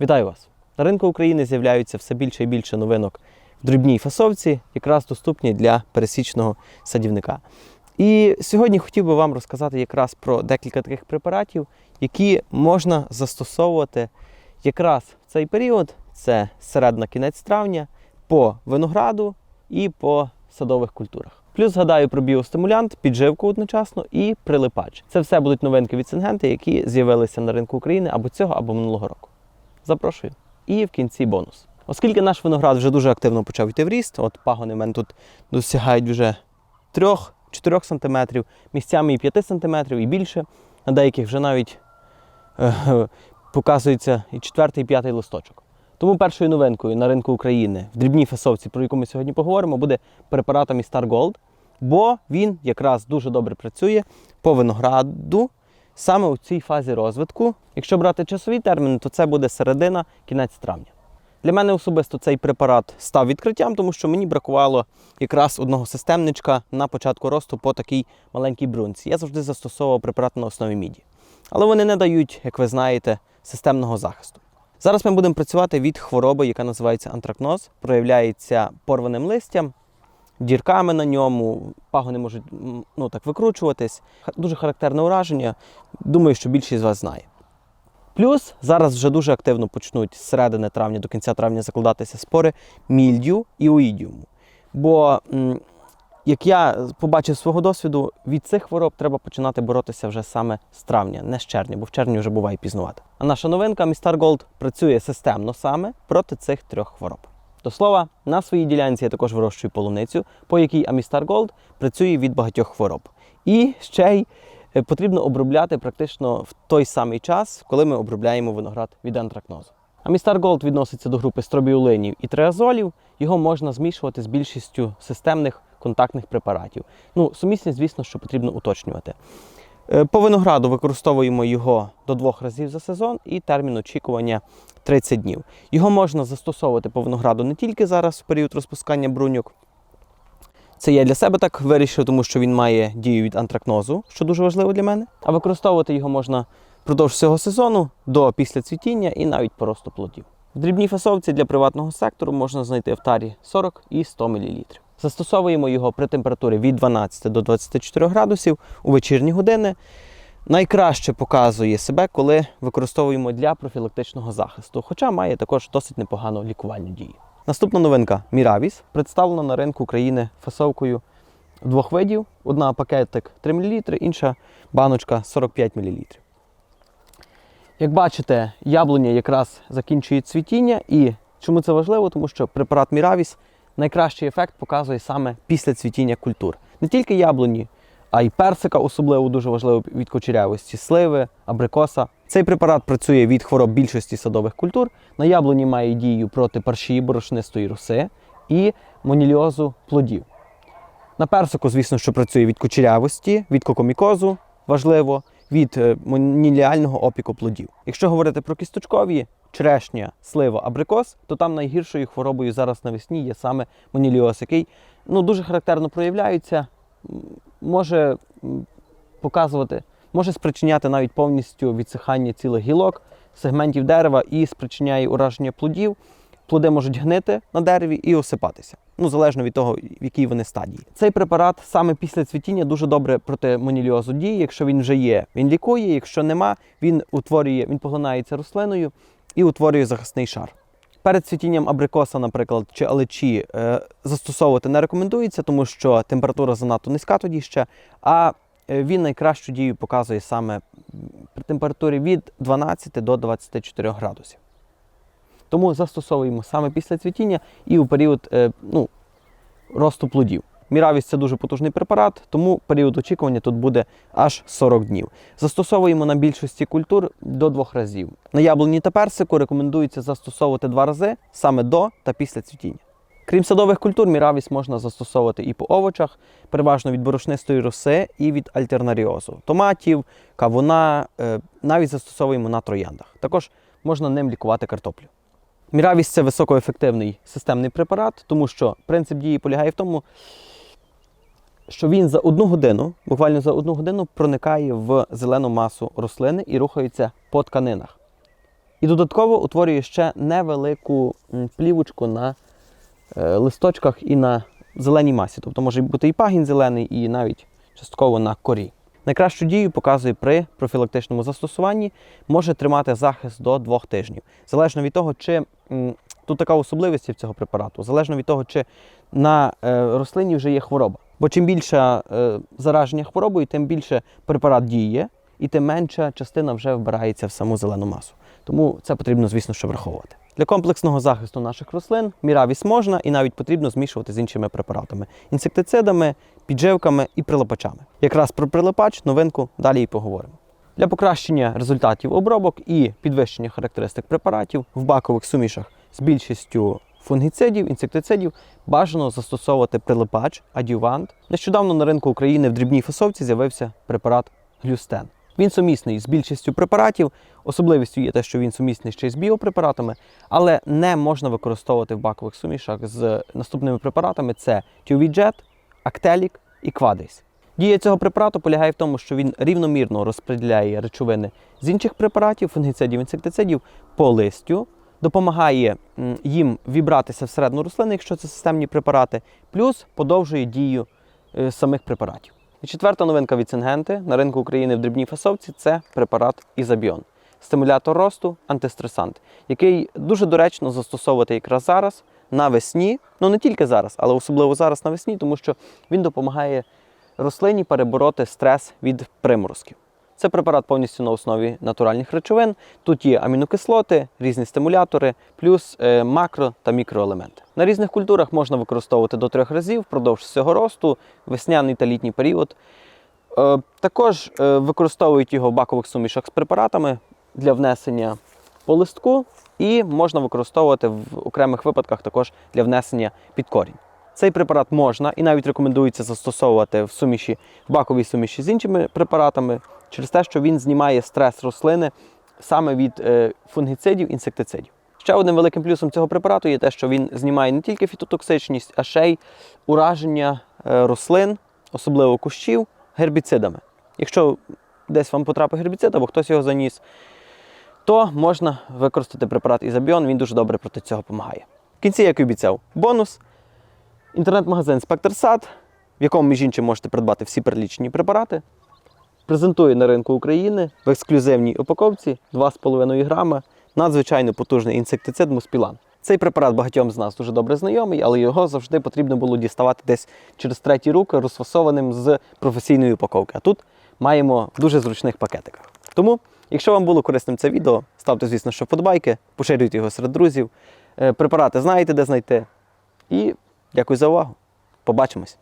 Вітаю вас! На ринку України з'являються все більше і більше новинок в дрібній фасовці, якраз доступні для пересічного садівника. І сьогодні хотів би вам розказати якраз про декілька таких препаратів, які можна застосовувати якраз в цей період, це середина кінець травня, по винограду і по садових культурах. Плюс згадаю про біостимулянт, підживку одночасно і прилипач. Це все будуть новинки від Сингенти, які з'явилися на ринку України або цього, або минулого року. Запрошую. І в кінці бонус. Оскільки наш виноград вже дуже активно почав йти в ріст, от пагони в мене тут досягають вже 3-4 см, місцями і 5 см, і більше. На деяких вже навіть е, показується і 4 і 5 листочок. Тому першою новинкою на ринку України в дрібній фасовці, про яку ми сьогодні поговоримо, буде препарат Amistar Gold, бо він якраз дуже добре працює по винограду саме у цій фазі розвитку. Якщо брати часові терміни, то це буде середина, кінець травня. Для мене особисто цей препарат став відкриттям, тому що мені бракувало якраз одного системничка на початку росту по такій маленькій брунці. Я завжди застосовував препарат на основі міді. Але вони не дають, як ви знаєте, системного захисту. Зараз ми будемо працювати від хвороби, яка називається антракноз, проявляється порваним листям, дірками на ньому, пагони можуть ну, так викручуватись. Дуже характерне ураження. Думаю, що більшість з вас знає. Плюс зараз вже дуже активно почнуть з середини травня до кінця травня закладатися спори мільдю і оїдіуму. Бо, як я побачив свого досвіду, від цих хвороб треба починати боротися вже саме з травня, не з червня, бо в червні вже буває пізнувати. А наша новинка Містар Gold працює системно саме проти цих трьох хвороб. До слова, на своїй ділянці я також вирощую полуницю, по якій Amistar Gold працює від багатьох хвороб. І ще й е, потрібно обробляти практично в той самий час, коли ми обробляємо виноград від антракнозу. Amistar Gold відноситься до групи стробіулинів і триазолів. Його можна змішувати з більшістю системних контактних препаратів. Ну, сумісність, звісно, що потрібно уточнювати. Е, По винограду використовуємо його до двох разів за сезон і термін очікування 30 днів. Його можна застосовувати по винограду не тільки зараз в період розпускання бруньок. Це я для себе так вирішив, тому що він має дію від антракнозу, що дуже важливо для мене. А використовувати його можна впродовж всього сезону до після цвітіння і навіть по росту плодів. В дрібній фасовці для приватного сектору можна знайти в тарі 40 і 100 мл. Застосовуємо його при температурі від 12 до 24 градусів у вечірні години. Найкраще показує себе, коли використовуємо для профілактичного захисту, хоча має також досить непогану лікувальну дію. Наступна новинка Міравіс представлена на ринку України фасовкою двох видів: одна пакетик 3 мл, інша баночка 45 мл. Як бачите, яблуня якраз закінчує цвітіння, і чому це важливо? Тому що препарат Міравіс найкращий ефект показує саме після цвітіння культур. Не тільки яблуні, а й персика, особливо дуже важливо від кочерявості, сливи, абрикоса. Цей препарат працює від хвороб більшості садових культур. На яблуні має дію проти парші, борошнистої роси і моніліозу плодів. На персику, звісно, що працює від кучерявості, від кокомікозу, важливо, від е, моніліального опіку плодів. Якщо говорити про кісточкові, черешня, слива, абрикос, то там найгіршою хворобою зараз навесні є саме моніліоз, який ну, дуже характерно проявляється, може показувати, може спричиняти навіть повністю відсихання цілих гілок, сегментів дерева і спричиняє ураження плодів. Плоди можуть гнити на дереві і осипатися. Ну, залежно від того, в якій вони стадії. Цей препарат саме після цвітіння дуже добре проти моніліозу діє. Якщо він вже є, він лікує. Якщо нема, він утворює, він поглинається рослиною і утворює захисний шар. Перед цвітінням абрикоса, наприклад, чи алечі е, застосовувати не рекомендується, тому що температура занадто низька тоді ще. А е, він найкращу дію показує саме при температурі від 12 до 24 градусів. Тому застосовуємо саме після цвітіння і у період е, ну, росту плодів. Міравіс це дуже потужний препарат, тому період очікування тут буде аж 40 днів. Застосовуємо на більшості культур до двох разів. На яблуні та персику рекомендується застосовувати два рази саме до та після цвітіння. Крім садових культур, міравіс можна застосовувати і по овочах, переважно від борошнистої роси і від альтернаріозу, томатів, кавуна, е, навіть застосовуємо на трояндах. Також можна ним лікувати картоплю. Міравіс це високоефективний системний препарат, тому що принцип дії полягає в тому, що він за одну годину, буквально за одну годину, проникає в зелену масу рослини і рухається по тканинах. І додатково утворює ще невелику плівочку на е, листочках і на зеленій масі. Тобто може бути і пагін зелений, і навіть частково на корі. Найкращу дію показує при профілактичному застосуванні, може тримати захист до двох тижнів. Залежно від того, чи тут така особливість цього препарату, залежно від того, чи на е, рослині вже є хвороба. Бо чим більше зараження хворобою, тим більше препарат діє, і тим менша частина вже вбирається в саму зелену масу. Тому це потрібно, звісно, що враховувати. Для комплексного захисту наших рослин міравіс можна і навіть потрібно змішувати з іншими препаратами інсектицидами, підживками і прилипачами. Якраз про прилипач новинку далі і поговоримо. Для покращення результатів обробок і підвищення характеристик препаратів в бакових сумішах з більшістю фунгіцидів, інсектицидів бажано застосовувати прилипач, адювант. Нещодавно на ринку України в дрібній фасовці з'явився препарат глюстен. Він сумісний з більшістю препаратів. Особливістю є те, що він сумісний ще й з біопрепаратами, але не можна використовувати в бакових сумішах з наступними препаратами: це Тювіджет, Актелік і Квадріс. Дія цього препарату полягає в тому, що він рівномірно розподіляє речовини з інших препаратів, фунгіцидів, інсектицидів по листю, допомагає їм вібратися всередину рослини, якщо це системні препарати, плюс подовжує дію е, самих препаратів. І четверта новинка від Сингенти на ринку України в дрібній фасовці це препарат Ізабіон. Стимулятор росту, антистресант, який дуже доречно застосовувати якраз зараз навесні, ну не тільки зараз, але особливо зараз навесні, тому що він допомагає рослині перебороти стрес від приморозків. Це препарат повністю на основі натуральних речовин. Тут є амінокислоти, різні стимулятори, плюс е, макро та мікроелементи. На різних культурах можна використовувати до трьох разів впродовж всього росту, весняний та літній період. Е, також е, використовують його в бакових сумішах з препаратами для внесення по листку, і можна використовувати в окремих випадках також для внесення під корінь. Цей препарат можна і навіть рекомендується застосовувати в суміші, в баковій суміші з іншими препаратами, через те, що він знімає стрес рослини саме від е, фунгіцидів, інсектицидів. Ще одним великим плюсом цього препарату є те, що він знімає не тільки фітотоксичність, а ще й ураження е, рослин, особливо кущів, гербіцидами. Якщо десь вам потрапив гербіцид або хтось його заніс, то можна використати препарат Ізабіон, він дуже добре проти цього допомагає. В кінці, як і обіцяв, бонус. Інтернет-магазин Спектр Сад, в якому, між іншим, можете придбати всі перелічені препарати, презентує на ринку України в ексклюзивній упаковці 2,5 грама надзвичайно потужний інсектицид Муспілан. Цей препарат багатьом з нас дуже добре знайомий, але його завжди потрібно було діставати десь через треті руки, розфасованим з професійної упаковки. А тут маємо в дуже зручних пакетиках. Тому, якщо вам було корисним це відео, ставте, звісно, що вподобайки, поширюйте його серед друзів. Е, Препарати знаєте, де знайти. І дякую за увагу. Побачимось!